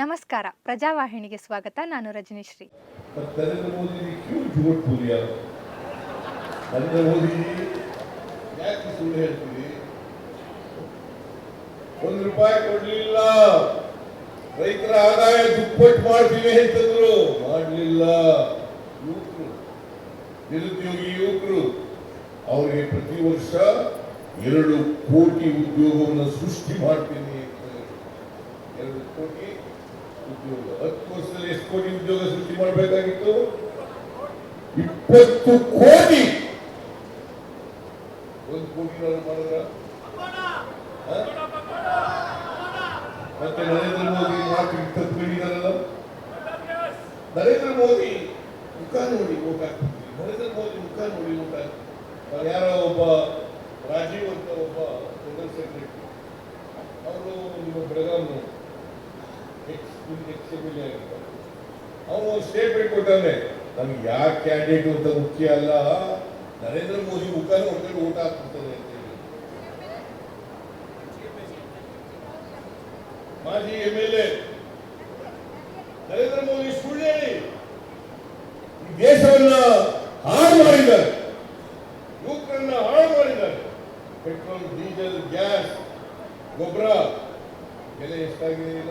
ನಮಸ್ಕಾರ. ಪ್ರಜಾವಾಹಿನಿಗೆ ಸ್ವಾಗತ. ನಾನು ರಜನಿಶ್ರೀ. ಒಂದು ರೂಪಾಯಿ ಕೊಡ್ಲಿಲ್ಲ. ರೈತರ ಆದಾಯ ದುಪ್ಪಟ್ಟು ಮಾಡ್ತೀವಿ ಅಂತಂದ್ರು ಮಾಡಲಿಲ್ಲ ಯುವಕರು ನಿರುದ್ಯೋಗಿ ಯುವಕರು ಅವರಿಗೆ ಪ್ರತಿ ವರ್ಷ ಎರಡು ಕೋಟಿ ಉದ್ಯೋಗವನ್ನು ಸೃಷ್ಟಿ ಮಾಡ್ತೀನಿ. ಕೋಟಿ ಉದ್ಯೋಗ ಹತ್ತು ವರ್ಷದಲ್ಲಿ ಎಷ್ಟು ಕೋಟಿ ಉದ್ಯೋಗ ಸೃಷ್ಟಿ ಮಾಡಬೇಕಾಗಿತ್ತು ಇಪ್ಪತ್ತು ಕೋಟಿ ಒಂದು ಕೋಟಿ ಮತ್ತೆ ನರೇಂದ್ರ ಮೋದಿ ಮಾತು ಇಪ್ಪತ್ತು ಕೋಟಿಗಳಲ್ಲ ನರೇಂದ್ರ ಮೋದಿ ಮುಖ ನೋಡಿ ಓಟ್ ಹಾಕ್ತಿದ್ವಿ ನರೇಂದ್ರ ಮೋದಿ ಮುಖ ನೋಡಿ ಓಟ್ ಹಾಕ್ತಿದ್ವಿ ಯಾರೋ ಒಬ್ಬ ರಾಜೀವ್ ಅಂತ ಒಬ್ಬ ಅವನು ಸ್ಟೇಟ್ಮೆಂಟ್ ಕೊಟ್ಟಾನೆ ನಮ್ಗೆ ಯಾವ ಕ್ಯಾಂಡಿಡೇಟ್ ಅಂತ ಮುಖ್ಯ ಅಲ್ಲ ನರೇಂದ್ರ ಮೋದಿ ಮುಖಾನ ನೋಡ್ಕೊಂಡು ಊಟ ಹಾಕ್ಬಿಡ್ತಾರೆ ಅಂತ ಹೇಳಿ ಮಾಜಿ M L A Narendra Modi ಸುಳ್ಳು ಹೇಳಿ ಈ ದೇಶವನ್ನ ಹಾಳು ಮಾಡಿದ್ದಾರೆ ಯುವಕರನ್ನ ಹಾಳು ಮಾಡಿದ್ದಾರೆ ಪೆಟ್ರೋಲ್, ಡೀಸೆಲ್, ಗ್ಯಾಸ್, ಗೊಬ್ಬರ. ಬೆಲೆ ಎಷ್ಟಾಗಿದೆ ಈಗ?